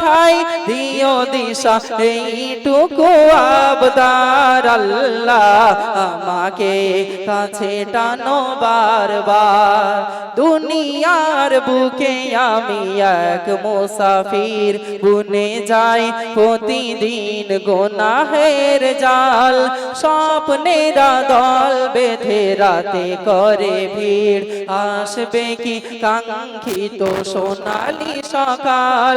ঠাই দিও দিশা, এইটুকু আবদার আল্লাহ আমাকে কাছে টানো বারবার। দুনিয়ার বুকে আমি এক মুসাফির, বুনে যাই প্রতিদিন গোনাহের জাল। স্বপ্নেরা দল বেঁধে রাতে করে ভিড়। আসবে কি কাঙ্ক্ষিত সোনালি সকাল?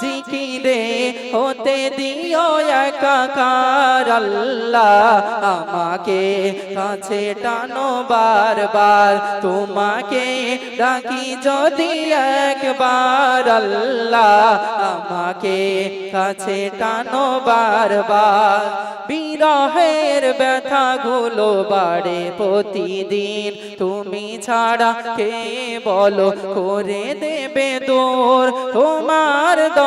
জিকিরে হতে দিও একাকার আল্লাহ। আমাকে কাছে টানো বারবার, তোমাকে ডাকি যদি একবার আল্লাহ। আমাকে কাছে টানো বারবার, বিরহের ব্যথাগুলো বাড়ে প্রতিদিন। তুমি ছাড়া কে বলো, করে দেবে দূর তোমার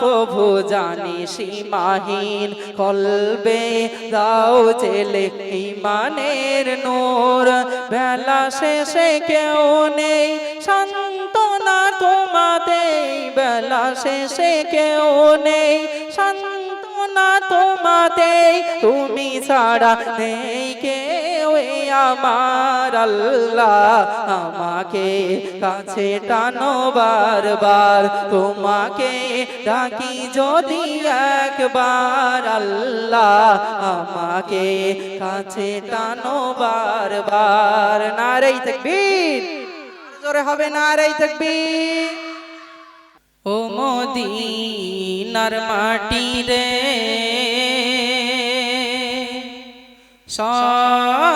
প্রভু জানি সীমাহীন কলবে দাও জেলে ইমানের নূর। বেলা শেষে কেউ নেই, সান্ত্বনা তোমাতে বেলা শেষে কেউ নেই, সান্ত্বনা তোমাতে তুমি ছাড়া নেই এই আমার আল্লাহ আমাকে কাছে টানো বারবার। তোমাকে ডাকি যদি একবার আল্লাহ আমাকে কাছে টানো বারবার। নারেই তাকবীর। জোরে হবে নারেই তাকবীর। ও মদিনার মাটি রে। সকল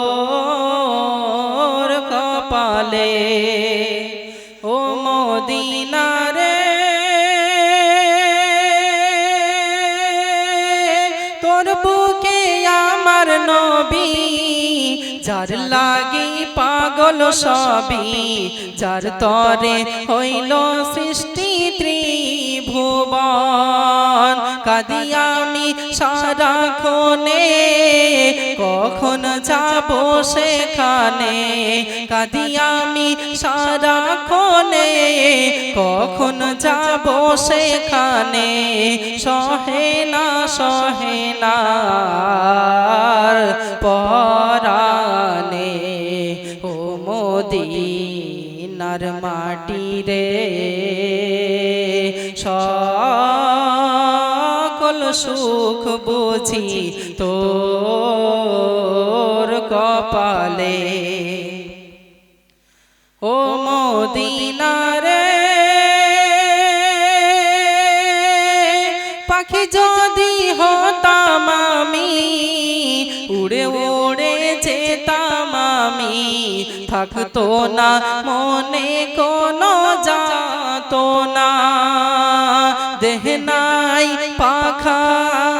তোর বুকে আমার নবী, যার লাগি পাগল সবই, যার তরে হইল সৃষ্টি ত্রিভুবন। কাদি আমি সারা খনে কখন যাব সেখানে? কাদি আমি সারা খনে কখন যাব সেখানে? সহে না সহে না। পরানে ও মোদিনার মাটি রে। সকল সুখ বুঝি তোর কপালে। ও মদিনারে পাখি যদি হতাম আমি, উড়ে উড়ে যেতাম আমি। থাকতো না মনে কোনো যাতো না। দেহ নাই পাখা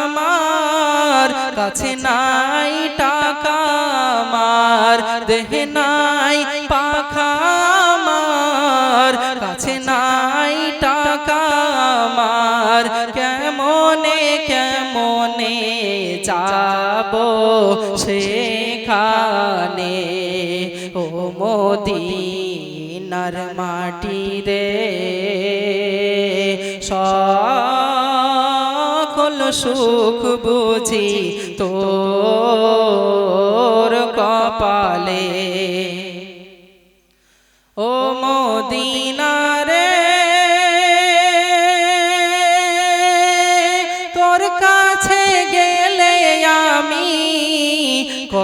আমার, কাছে নাই টাকা আমার। দেহ নাই পাখা আমার, কাছে নাই টাকা আমার। যাব সেখানে ও মোদিনার মাটি রে। সকল সুখ বুঝি তোর কপালে। ও মদিনারে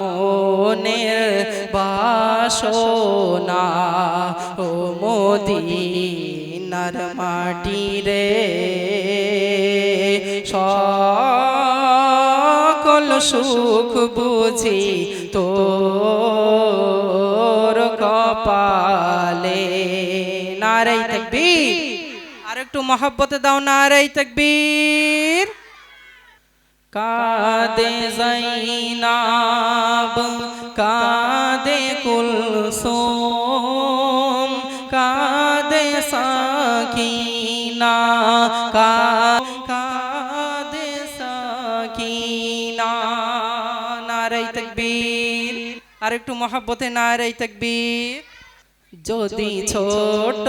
মনের বাসনা, ও মোদিনার মাটি রে। সকল সুখ বুঝি তো কপালে। নারাই থাকবি আর একটু মহব্বতে দাও নারাই তকবীর। কাদে জাইনাব কাদে কুলসুম কাদে সাকিনা কা- কাদে সাকিনা। নারাই তকবীর। আর একটু মহাব্বতে নারাই তকবীর। যদি ছোট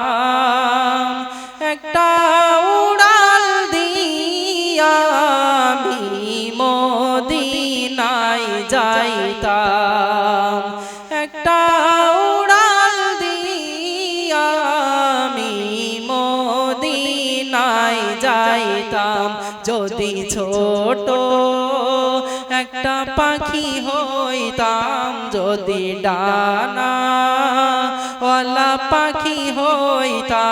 যদি ডানা ওলা পাখি হইতা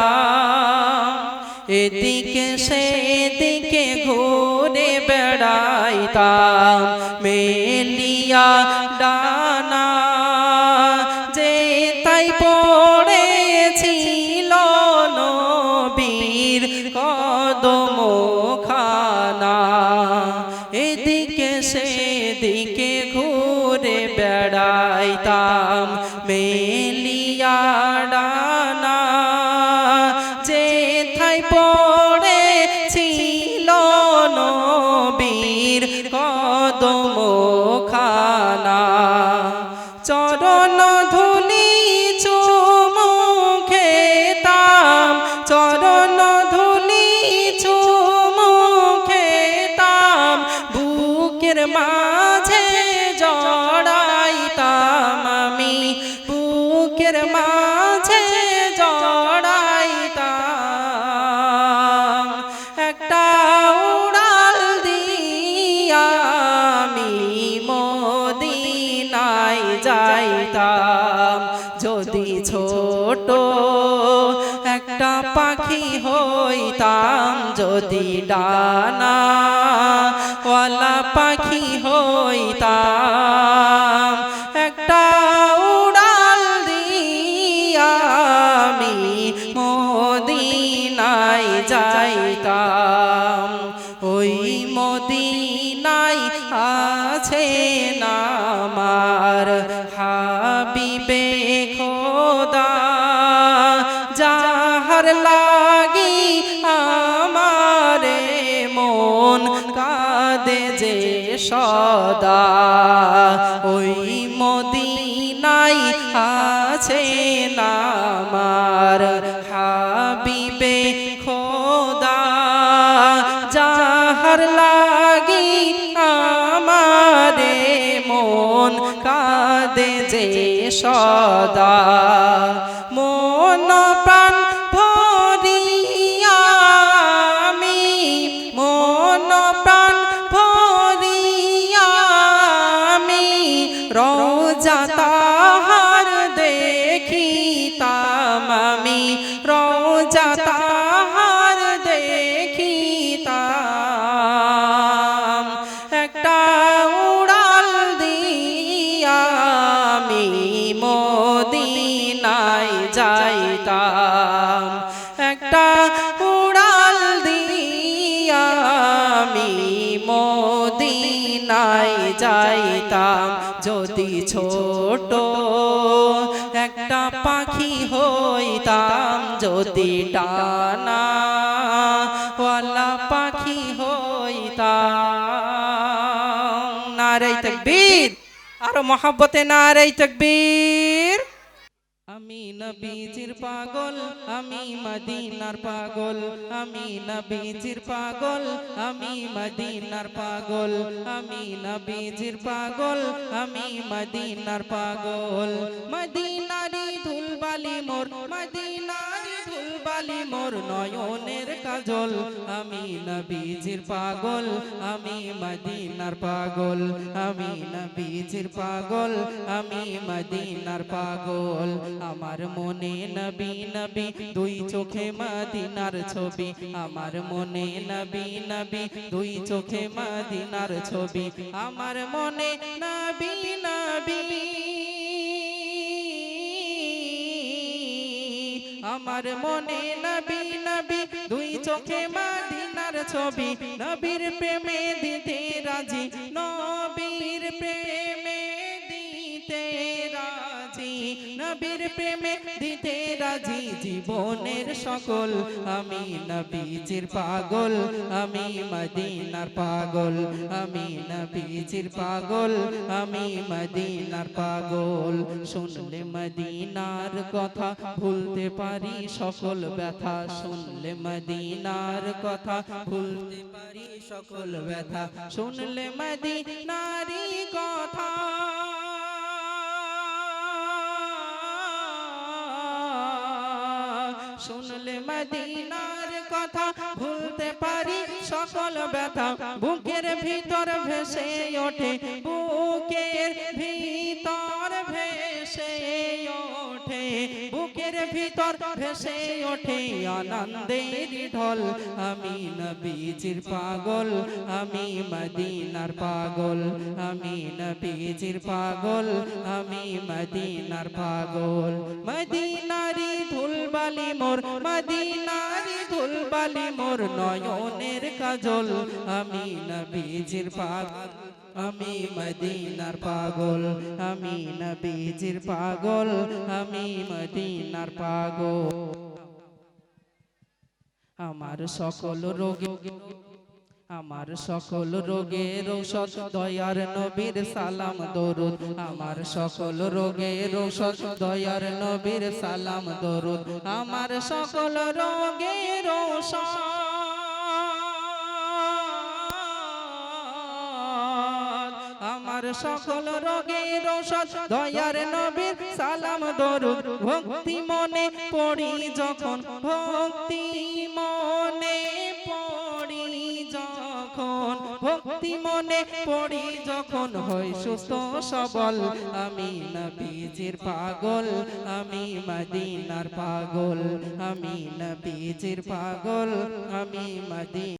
এদিকে সেদিকে ঘুরে বেড়াইতাম মেলিয়া ডানা ঘুরে বেড়াইতাম মেলিয়া যদি ডানা ওয়ালা পাখি হইতাম কাঁদে যে সদা। ওই একটা উড়াল দিয়া আমি মদিনায় যাইতাম। যদি ছোট একটা পাখি হইতাম, যদি ডানা ওয়ালা পাখি হইতাম। নারে তকবীর, আরও মহাব্বতে নারে তকবীর। আমি নবীজির পাগল আমি মদিনার পাগল আমি নবীজির পাগল আমি মদিনার পাগল আমি নবীজির পাগল আমি মদিনার পাগল। মদিনারি ধুলবালি মোর মদিনারি ধুলবালি মোর নয়নের কাজল। আমি নবীজির পাগল, আমি মদিনার পাগল। আমি নবীজির পাগল, আমি মদিনার পাগল। আমার মনে নবী নবী, দুই চোখে মদিনার ছবি। আমার মনে নবী নবী, দুই চোখে মদিনার ছবি। আমার মনে নবী নবী। আমার মনে নবী নবী দুই চোখে মাদিনার ছবি। নবীর প্রেমে দিতে রাজি। নবীর নবীর প্রেমে দিতে রাজি জীবনের সকল। আমি নবীজির পাগল, আমি মদিনার পাগল, আমি নবীজির পাগল, আমি মদিনার পাগল। শুনলে মদিনার কথা ভুলতে পারি, সকল ব্যথা। শুনলে মদিনার কথা ভুলতে পারি, সকল ব্যথা। শুনলে মদিনারি কথা। শুনলে মদিনার কথা ভুলতে পারি সকল ব্যথা বুকের ভিতর ভেসে ওঠে বুকের ভিতর ভিতর ভেসে ওঠে আনন্দের ঢল। আমি নবীজির পাগল, আমি মদিনার পাগল, আমি নবীজির পাগল, আমি মদিনার পাগল। মদিনারি ধুলবালি মোর, মদিনারি ধুলবালি মোর নয়নের কাজল। আমি নবীজির পাগল। আমি মদিনার পাগল, আমি নবীজির পাগল, আমি মদিনার পাগল। আমার সকল রোগে, আমার সকল রোগের ঔষধ, দয়ার নবীর সালাম, দরুদ। আমার সকল রোগের ঔষধ, দয়ার নবীর সালাম, দরুদ। আমার সকল রোগের ঔষধ আমার সকল রোগের ঔষধ, দয়ার নবীর সালাম দরুদ, ভক্তি মনে পড়ি যখন, ভক্তি মনে পড়ি যখন, ভক্তি মনে পড়ি যখন হই সুস্থ সবল। আমি নবীজির পাগল, আমি মদিনার পাগল, আমি নবীজির পাগল, আমি মদিনা